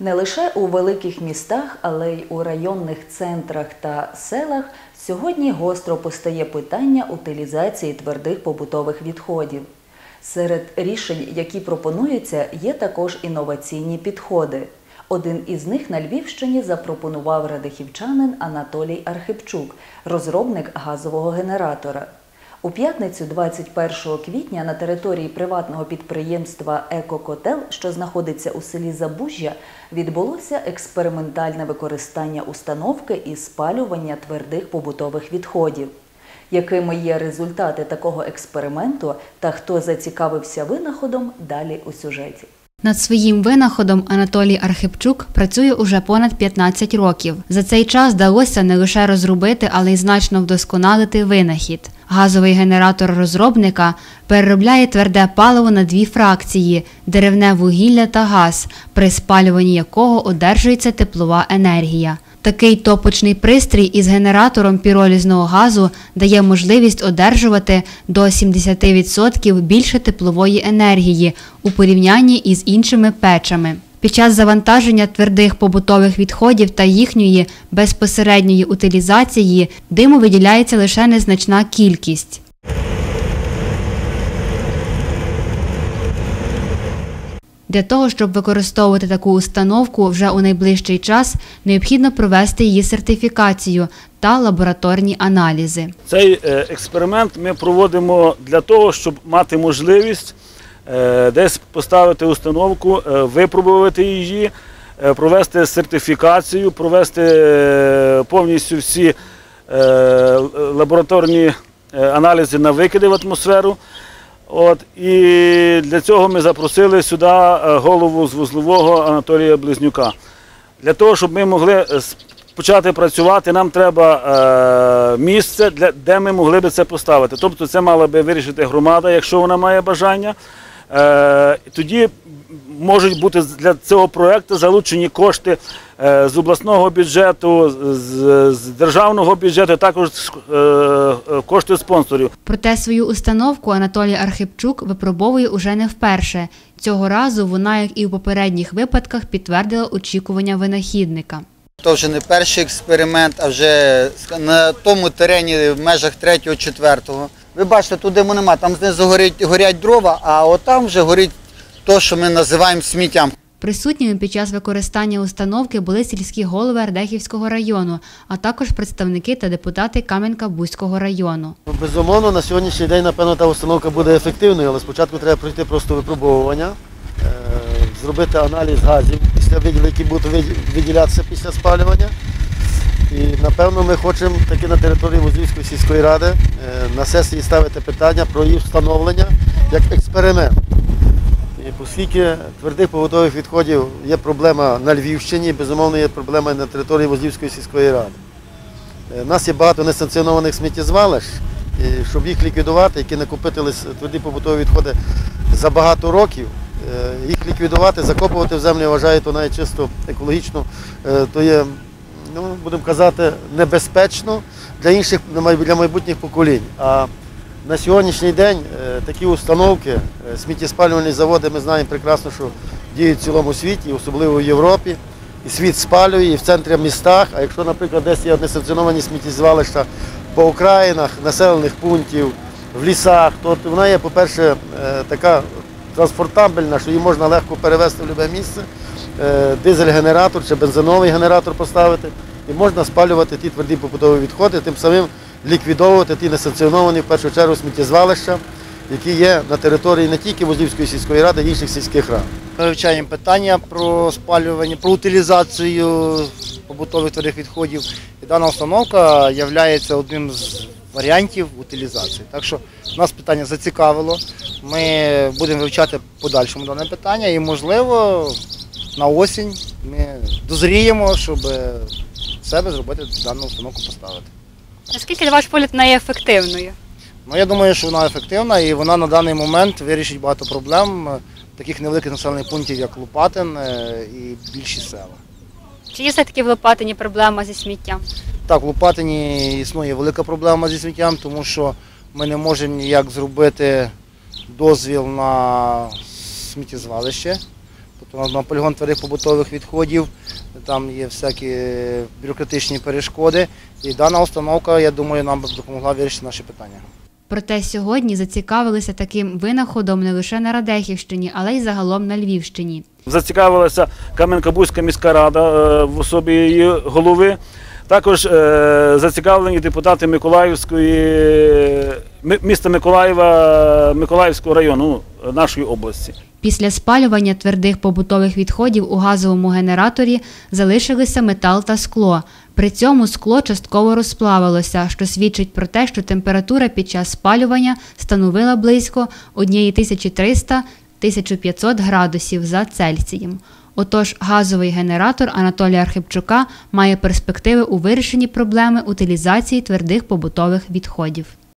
Не лише у великих містах, але й у районних центрах та селах сьогодні гостро постає питання утилізації твердих побутових відходів. Серед рішень, які пропонуються, є також інноваційні підходи. Один із них на Львівщині запропонував радихівчанин Анатолій Архипчук, розробник газового генератора. У п'ятницю, 21 квітня, на території приватного підприємства Екокотел, що знаходиться у селі Забужжя, відбулося експериментальне використання установки із спалювання твердих побутових відходів. Якими є результати такого експерименту та хто зацікавився винаходом, далі у сюжеті. Над своїм винаходом Анатолій Архипчук працює уже понад 15 років. За цей час вдалося не лише розробити, але й значно вдосконалити винахід. Газовий генератор розробника переробляє тверде паливо на дві фракції деревне вугілля та газ, при спалюванні якого одержується теплова енергія. Такий топочний пристрій із генератором піролізного газу дає можливість одержувати до 70% більше теплової енергії у порівнянні із іншими печами. Під час завантаження твердих побутових відходів та їхньої безпосередньої утилізації диму виділяється лише незначна кількість. Для того, щоб використовувати таку установку вже у найближчий час, необхідно провести її сертифікацію та лабораторні аналізи. Цей е, експеримент ми проводимо для того, щоб мати можливість е, десь поставити установку, е, випробувати її, провести сертифікацію, провести повністю всі лабораторні аналізи на викиди в атмосферу. От, і для цього ми запросили сюди е, голову з вузлового Анатолія Близнюка. Для того, щоб ми могли е, почати працювати, нам треба е, місце, де ми могли би це поставити. Тобто це мала би вирішити громада, якщо вона має бажання. Е, тоді можуть бути для цього проєкту залучені кошти е, з обласного бюджету, з, державного бюджету, також е, кошти спонсорів. Проте свою установку Анатолій Архипчук випробовує уже не вперше. Цього разу вона, як і у попередніх випадках, підтвердила очікування винахідника. То вже не перший експеримент, а вже на тому терені в межах третього, четвертого. Ви бачите, тут диму нема, там знизу горять, горять дрова, а отам вже горить те, що ми називаємо сміттям. Присутніми під час використання установки були сільські голови Ардехівського району, а також представники та депутати Кам'янка-Бузького району. Ну, Безумовно, на сьогоднішній день, напевно, та установка буде ефективною, але спочатку треба пройти просто випробовування, е, зробити аналіз газів після які будуть виді- виділятися після спалювання. І напевно ми хочемо таки на території Музівської сільської ради е, на сесії ставити питання про її встановлення як експеримент. І оскільки твердих побутових відходів є проблема на Львівщині, безумовно є проблема на території Возівської сільської ради. Е, У нас є багато несанкціонованих сміттєзвалищ, і щоб їх ліквідувати, які накопитили тверді побутові відходи за багато років, е, їх ліквідувати, закопувати в землю, вважаю, то навіть чисто екологічно, е, то є, ну, будемо казати, небезпечно для інших для майбутніх поколінь. А на сьогоднішній день е, такі установки, е, сміттєспалювальні заводи, ми знаємо прекрасно, що діють в цілому світі, особливо в Європі. І світ спалює і в центрі містах. А якщо, наприклад, десь є несанкціоновані сміттєзвалища по окраїнах населених пунктів, в лісах, то вона є, по-перше, е, така транспортабельна, що її можна легко перевезти в будь-яке місце, дизель-генератор чи бензиновий генератор поставити, і можна спалювати ті тверді побутові відходи, тим самим ліквідовувати ті несанкціоновані в першу чергу сміттєзвалища, які є на території не тільки Возівської сільської ради, а й інших сільських рад. Ми вивчаємо питання про спалювання, про утилізацію побутових твердих відходів. І дана установка є одним з варіантів утилізації. Так що нас питання зацікавило. Ми будемо вивчати подальшому дане питання і, можливо, на осінь ми дозріємо, щоб себе зробити дану установку поставити. Наскільки на ваш погляд вона є ефективною? Ну, я думаю, що вона ефективна і вона на даний момент вирішить багато проблем е, таких невеликих населених пунктів, як Лопатин е, і більші села. Чи є все-таки в Лопатині проблема зі сміттям? Так, в Лопатині існує велика проблема зі сміттям, тому що ми не можемо ніяк зробити дозвіл на сміттєзвалище. Тобто у нас на полігон твердих побутових відходів, там є всякі бюрократичні перешкоди. І дана установка, я думаю, нам би допомогла вирішити наші питання. Проте сьогодні зацікавилися таким винаходом не лише на Радехівщині, але й загалом на Львівщині. Зацікавилася Кам'янка-Бузька міська рада е, в особі її голови. Також е, зацікавлені депутати Миколаївської міста Миколаєва, Миколаївського району нашої області. Після спалювання твердих побутових відходів у газовому генераторі залишилися метал та скло. При цьому скло частково розплавилося, що свідчить про те, що температура під час спалювання становила близько 1300-1500 градусів за Цельсієм. Отож, газовий генератор Анатолія Архипчука має перспективи у вирішенні проблеми утилізації твердих побутових відходів.